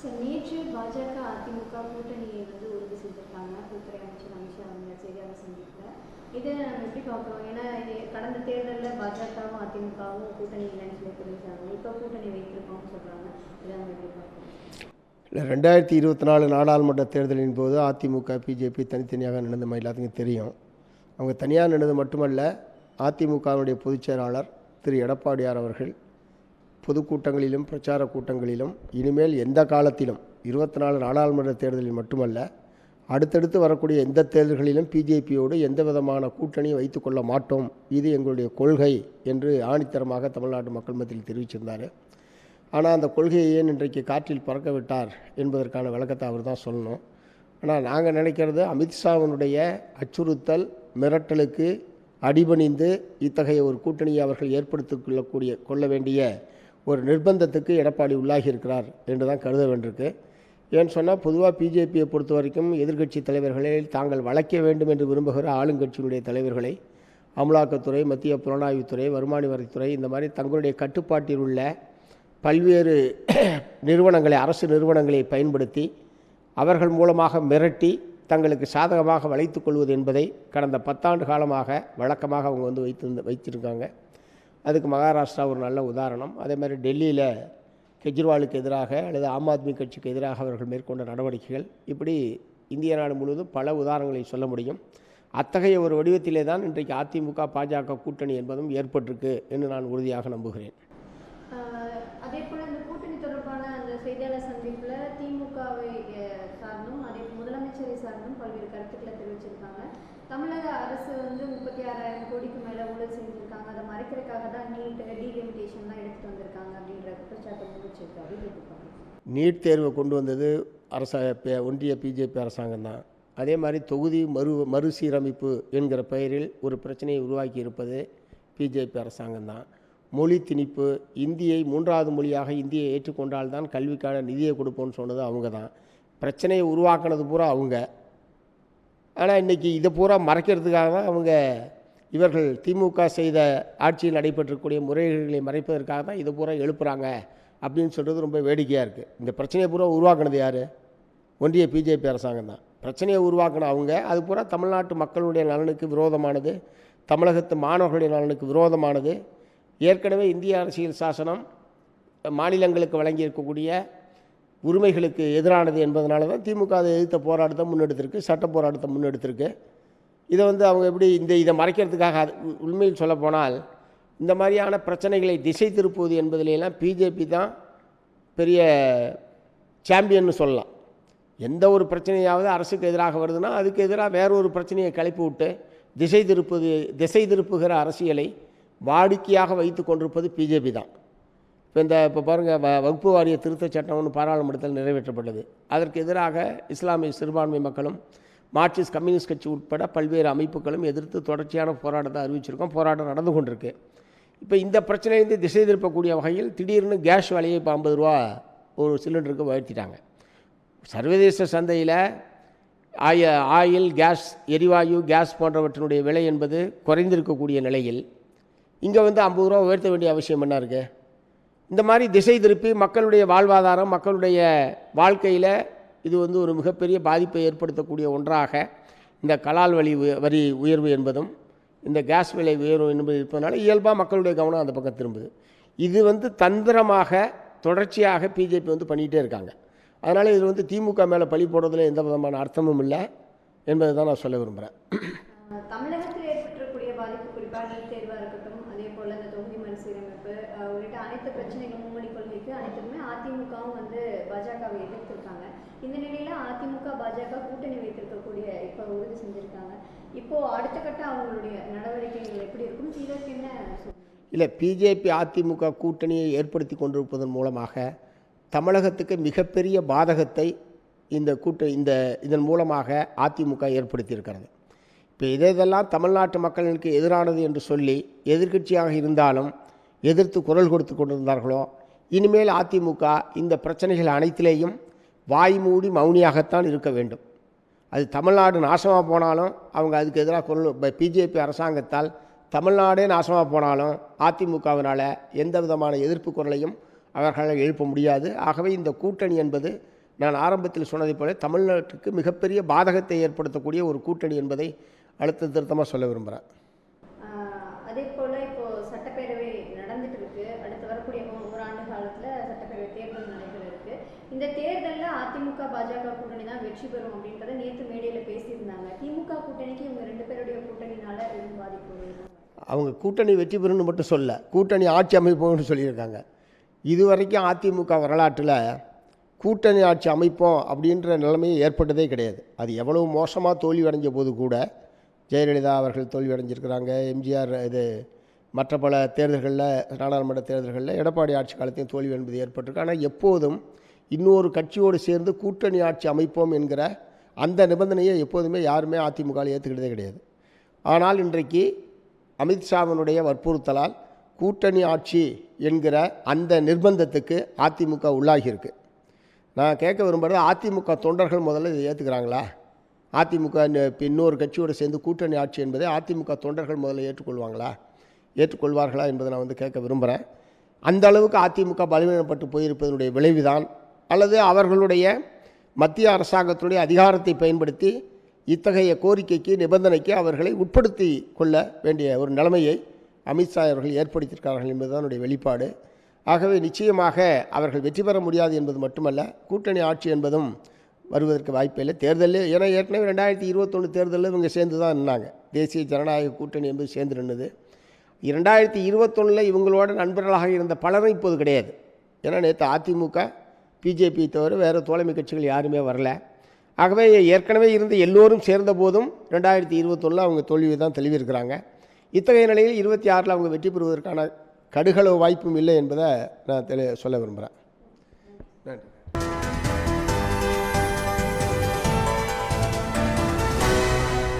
Sir நேற்று பாஜக அதிமுக கூட்டணியை வந்து உறுதி செஞ்சிருக்காங்க உள்துறை அமைச்சர் அமித்ஷா அவங்க செய்தியாளர் சந்திப்பில். இதை நம்ம எப்படி பார்க்குறோம் ஏன்னா இது கடந்த தேர்தலில் பாஜகவும் அதிமுகவும் கூட்டணி இல்லைன்னு சொல்லி தெரிவிச்சாங்க இப்போ கூட்டணி வைத்திருக்கோம்னு சொல்கிறாங்க இதை நம்ம எப்படி பார்க்குறோம் இல்லை ரெண்டாயிரத்தி இருபத்தி நாலு நாடாளுமன்ற தேர்தலின் போது அதிமுக பிஜேபி தனித்தனியாக நின்றது எல்லாத்துக்கும் தெரியும். அவங்க தனியாக நடந்தது மட்டுமல்ல அதிமுகவினுடைய பொதுச் செயலாளர் திரு. எடப்பாடியார் அவர்கள் பொதுக்கூட்டங்களிலும் பிரச்சார கூட்டங்களிலும் இனிமேல் எந்த காலத்திலும் இருபத்தி நாலு நாடாளுமன்ற தேர்தலில் மட்டுமல்ல அடுத்தடுத்து வரக்கூடிய எந்த தேர்தல்களிலும் பிஜேபியோடு எந்த விதமான கூட்டணியும் வைத்துக்கொள்ள மாட்டோம். இது எங்களுடைய கொள்கை என்று ஆணித்தரமாக தமிழ்நாட்டு மக்கள் மத்தியில் தெரிவிச்சிருந்தார். ஆனால் அந்த கொள்கையை ஏன் இன்றைக்கு காற்றில் பறக்க விட்டார் என்பதற்கான விளக்கத்தை அவர் தான் சொல்லணும். ஆனால் நாங்கள் நினைக்கிறது அமித்ஷாவினுடைய அச்சுறுத்தல் மிரட்டலுக்கு அடிபணிந்து இத்தகைய ஒரு கூட்டணியை அவர்கள் ஏற்படுத்திக் கொள்ளக்கூடிய கொள்ள வேண்டிய ஒரு நிர்பந்தத்துக்கு எடப்பாடி உள்ளாகி இருக்கிறார் என்று தான் கருத வேண்டியிருக்கு. ஏன்னு சொன்னால் பொதுவாக பிஜேபியை பொறுத்த வரைக்கும் எதிர்க்கட்சி தலைவர்களை தாங்கள் வளைக்க வேண்டும் என்று விரும்புகிற ஆளுங்கட்சியினுடைய தலைவர்களை அமலாக்கத்துறை மத்திய புலனாய்வுத்துறை வருமான வரித்துறை இந்த மாதிரி தங்களுடைய கட்டுப்பாட்டில் உள்ள பல்வேறு நிறுவனங்களை அரசு நிறுவனங்களை பயன்படுத்தி அவர்கள் மூலமாக மிரட்டி தங்களுக்கு சாதகமாக வளைத்துக் கொள்வது என்பதை கடந்த பத்தாண்டு காலமாக வழக்கமாக அவங்க வந்து வைத்திருந்த வைத்திருக்காங்க. அதுக்கு மகாராஷ்டிரா ஒரு நல்ல உதாரணம். அதே மாதிரி டெல்லியில் கெஜ்ரிவாலுக்கு எதிராக அல்லது ஆம் ஆத்மி கட்சிக்கு எதிராக அவர்கள் மேற்கொண்ட நடவடிக்கைகள் இப்படி இந்திய நாடு முழுவதும் பல உதாரணங்களை சொல்ல முடியும். அத்தகைய ஒரு வடிவத்திலே தான் இன்றைக்கு அதிமுக பாஜக கூட்டணி என்பதும் ஏற்பட்டிருக்கு என்று நான் உறுதியாக நம்புகிறேன். அதே போல் இந்த கூட்டணி தொடர்பான அந்த செய்தியாளர் சந்திப்பில் திமுகவை சார்ந்தும் அதே முதலமைச்சரை சார்ந்தும் பல்வேறு கருத்துக்களை தெரிவிச்சிருக்காங்க. தமிழக அரசு வந்து முப்பத்தி ஆறாயிரம் கோடிக்கு மேலே ஊழல் செஞ்சுருக்காங்க. அதை மறைக்கிறதுக்காக தான் நீட் டீலிமிட்டேஷன்லாம் எடுத்துட்டு வந்திருக்காங்க அப்படின்ற குற்றச்சாட்டை முன்வச்சிருக்காரு நீட் தேர்வை கொண்டு வந்தது அரச ஒன்றிய பிஜேபி அரசாங்கம் தான். அதே மாதிரி தொகுதி மறு மறுசீரமைப்பு என்கிற பெயரில் ஒரு பிரச்சனையை உருவாக்கி இருப்பது பிஜேபி அரசாங்கம் தான். மொழி திணிப்பு இந்தியை மூன்றாவது மொழியாக இந்தியை ஏற்றுக்கொண்டால்தான் கல்விக்கான நிதியை கொடுப்போம்னு சொன்னது அவங்க தான். பிரச்சனையை உருவாக்கினது பூரா அவங்க. ஆனால் இன்றைக்கி இதை பூரா மறைக்கிறதுக்காக தான் அவங்க இவர்கள் திமுக செய்த ஆட்சியில் நடைபெற்றக்கூடிய முறைகேடுகளை மறைப்பதற்காக தான் இதை பூரா எழுப்புறாங்க அப்படின்னு சொல்கிறது ரொம்ப வேடிக்கையாக இருக்குது இந்த பிரச்சனையை பூரா உருவாக்குனது யார்? ஒன்றிய பிஜேபி அரசாங்கம் தான். பிரச்சனையை உருவாக்கின அவங்க அது பூரா தமிழ்நாட்டு மக்களுடைய நலனுக்கு விரோதமானது தமிழகத்து மாணவர்களுடைய நலனுக்கு விரோதமானது. ஏற்கனவே இந்திய அரசியல் சாசனம் மாநிலங்களுக்கு வழங்கியிருக்கக்கூடிய உரிமைகளுக்கு எதிரானது என்பதனால தான் திமுக அதை எதிர்த்த போராட்டத்தை முன்னெடுத்திருக்கு சட்ட போராட்டத்தை முன்னெடுத்திருக்கு. இதை வந்து அவங்க எப்படி இந்த இதை மறைக்கிறதுக்காக அது உண்மையில் சொல்லப்போனால் இந்த மாதிரியான பிரச்சனைகளை திசை திருப்புவது என்பதிலெல்லாம் பிஜேபி தான் பெரிய சாம்பியன்னு சொல்லலாம். எந்த ஒரு பிரச்சனையாவது அரசுக்கு எதிராக வருதுன்னா அதுக்கு எதிராக வேற ஒரு பிரச்சனையை கிளப்பி விட்டு திசை திருப்புது திசை திருப்புகிற அரசியலை வாடிக்கையாக வைத்து கொண்டிருப்பது பிஜேபி தான். இப்போ இந்த இப்போ பாருங்கள் வ வகுப்பு வாரிய திருத்தச் சட்டம் ஒன்று பாராளுமன்றத்தில் நிறைவேற்றப்பட்டது. அதற்கு எதிராக இஸ்லாமிய சிறுபான்மை மக்களும் மார்க்சிஸ்ட் கம்யூனிஸ்ட் கட்சி உட்பட பல்வேறு அமைப்புகளும் எதிர்த்து தொடர்ச்சியான போராட்டத்தை அறிவிச்சிருக்கோம். போராட்டம் நடந்து கொண்டிருக்கு. இப்போ இந்த பிரச்சனையிலிருந்து திசை திருப்பக்கூடிய வகையில் திடீர்னு கேஸ் விலையை இப்போ ஐம்பது ரூபா ஒரு சிலிண்டருக்கு உயர்த்திட்டாங்க. சர்வதேச சந்தையில் ஆய ஆயில் கேஸ் எரிவாயு கேஸ் போன்றவற்றினுடைய விலை என்பது குறைந்திருக்கக்கூடிய நிலையில் இங்கே வந்து ஐம்பது ரூபா உயர்த்த வேண்டிய அவசியம் என்ன இருக்குது இந்த மாதிரி திசை திருப்பி மக்களுடைய வாழ்வாதாரம் மக்களுடைய வாழ்க்கையில் இது வந்து ஒரு மிகப்பெரிய பாதிப்பை ஏற்படுத்தக்கூடிய ஒன்றாக இந்த கலால் வழி வரி உயர்வு என்பதும் இந்த கேஸ் விலை உயர்வு என்பது இருப்பதனால இயல்பாக மக்களுடைய கவனம் அந்த பக்கம் திரும்புது. இது வந்து தந்திரமாக தொடர்ச்சியாக பிஜேபி வந்து பண்ணிகிட்டே இருக்காங்க. அதனால் இது வந்து திமுக மேலே பழி போடுறதுல எந்த விதமான அர்த்தமும் இல்லை என்பதை தான் நான் சொல்ல விரும்புகிறேன் ஆஹ் தமிழகத்தில் ஏற்பட்டிருக்கக்கூடிய பாதிப்பு குறிப்பாக நீட் தேர்வாக இருக்கட்டும் அதே போல் இந்த தொகுதி மறுசீரமைப்பு ஆஹ் உள்ளிட்ட அனைத்து பிரச்சனைகள் மும்மொழி கொள்கைக்கு அனைத்துக்குமே அதிமுகவும் வந்து பாஜகவை எதிர்த்திருக்காங்க. இந்த நிலையில அதிமுக பாஜக கூட்டணி வைத்திருக்கக்கூடிய இப்போ உறுதி செஞ்சிருக்காங்க. இப்போ அடுத்த கட்ட அவங்களுடைய நடவடிக்கைகள் எப்படி இருக்கும்? இதற்கு என்ன இல்லை பிஜேபி அதிமுக கூட்டணியை ஏற்படுத்தி கொண்டிருப்பதன் மூலமாக தமிழகத்துக்கு மிகப்பெரிய பாதகத்தை இந்த கூட்ட இந்த இதன் மூலமாக அதிமுக ஏற்படுத்தியிருக்கிறது. இப்போ இதை இதெல்லாம் தமிழ்நாட்டு மக்களுக்கு எதிரானது என்று சொல்லி எதிர்கட்சியாக இருந்தாலும் எதிர்த்து குரல் கொடுத்து கொண்டிருந்தார்களோ இனிமேல் அதிமுக இந்த பிரச்சனைகள் அனைத்திலேயும் வாய் மூடி மௌனியாகத்தான் இருக்க வேண்டும். அது தமிழ்நாடு நாசமாக போனாலும் அவங்க அதுக்கு எதிராக குரல் பிஜேபி அரசாங்கத்தால் தமிழ்நாடே நாசமாக போனாலும் அதிமுகவினால் எந்த விதமான எதிர்ப்பு குரலையும் அவர்களால் எழுப்ப முடியாது. ஆகவே இந்த கூட்டணி என்பது நான் ஆரம்பத்தில் சொன்னதைப் போல தமிழ்நாட்டுக்கு மிகப்பெரிய பாதகத்தை ஏற்படுத்தக்கூடிய ஒரு கூட்டணி என்பதை அழுத்த திருத்தமாக சொல்ல விரும்புகிறேன் ஆஹ் அதே போல இப்போ சட்டப்பேரவை நடந்துட்டு இருக்கு அடுத்து வரக்கூடிய ஒரு ஒரு ஆண்டு காலத்துல சட்டப்பேரவை தேர்தல் நடைபெற இருக்கு இந்த தேர்தல்ல அதிமுக பாஜக வெற்றி பெறும் அப்படின்றத நேற்று மேடையில் பேசியிருந்தாங்க. திமுக கூட்டணிக்கு இவங்க ரெண்டு பேருடைய கூட்டணினால எதுவும் பாதிப்பு அவங்க கூட்டணி வெற்றி பெறும்னு மட்டும் சொல்ல கூட்டணி ஆட்சி அமைப்போம்னு சொல்லியிருக்காங்க. இதுவரைக்கும் அதிமுக வரலாற்றில் கூட்டணி ஆட்சி அமைப்போம் அப்படின்ற நிலைமை ஏற்பட்டதே கிடையாது. அது எவ்வளவு மோசமாக தோல்வி அடைஞ்ச போது கூட ஜெயலலிதா அவர்கள் தோல்வி அடைஞ்சிருக்கிறாங்க எம்ஜிஆர் இது மற்ற பல தேர்தல்களில் நாடாளுமன்ற தேர்தல்களில் எடப்பாடி ஆட்சி காலத்தையும் தோல்வி என்பது ஏற்பட்டிருக்கு. ஆனால் எப்போதும் இன்னொரு கட்சியோடு சேர்ந்து கூட்டணி ஆட்சி அமைப்போம் என்கிற அந்த நிபந்தனையை எப்போதுமே யாருமே அதிமுகவில் ஏற்றுக்கிட்டதே கிடையாது. ஆனால் இன்றைக்கு அமித்ஷாவினுடைய வற்புறுத்தலால் கூட்டணி ஆட்சி என்கிற அந்த நிர்பந்தத்துக்கு அதிமுக உள்ளாகியிருக்கு. நான் கேட்க விரும்புகிறது அதிமுக தொண்டர்கள் முதல்ல இதை ஏற்றுக்கிறாங்களா அதிமுக இன்னொரு கட்சியோடு சேர்ந்து கூட்டணி ஆட்சி என்பதை அதிமுக தொண்டர்கள் முதல்ல ஏற்றுக்கொள்வாங்களா? ஏற்றுக்கொள்வார்களா என்பதை நான் வந்து கேட்க விரும்புகிறேன் அந்த அளவுக்கு அதிமுக பலவீனப்பட்டு போயிருப்பதனுடைய விளைவுதான் அல்லது அவர்களுடைய மத்திய அரசாங்கத்தினுடைய அதிகாரத்தை பயன்படுத்தி இத்தகைய கோரிக்கைக்கு நிபந்தனைக்கு அவர்களை உட்படுத்தி கொள்ள வேண்டிய ஒரு நிலைமையை அமித்ஷா அவர்கள் ஏற்படுத்தியிருக்கிறார்கள் என்பதுதான் என்னுடைய வெளிப்பாடு. ஆகவே நிச்சயமாக அவர்கள் வெற்றி பெற முடியாது என்பது மட்டுமல்ல கூட்டணி ஆட்சி என்பதும் வருவதற்கு வாய்ப்பில்லை தேர்தலில் ஏன்னா ஏற்கனவே ரெண்டாயிரத்தி இருபத்தொன்று தேர்தலில் இவங்க சேர்ந்து தான் நின்னாங்க. தேசிய ஜனநாயக கூட்டணி என்பது சேர்ந்து நின்றுது இரண்டாயிரத்தி இருபத்தொன்னில் இவங்களோட நண்பர்களாக இருந்த பலரும் இப்போது கிடையாது. ஏன்னா நேற்று அதிமுக பிஜேபி தவிர வேறு தோழமை கட்சிகள் யாருமே வரல. ஆகவே ஏற்கனவே இருந்த எல்லோரும் சேர்ந்த போதும் ரெண்டாயிரத்தி இருபத்தொன்னில் அவங்க தோல்வி தான் தெளிவிருக்கிறாங்க இத்தகைய நிலையில் இருபத்தி ஆறில் அவங்க வெற்றி பெறுவதற்கான கடுகளவு வாய்ப்பும் இல்லை என்பதை நான் தெளி சொல்ல விரும்புகிறேன் நன்றி.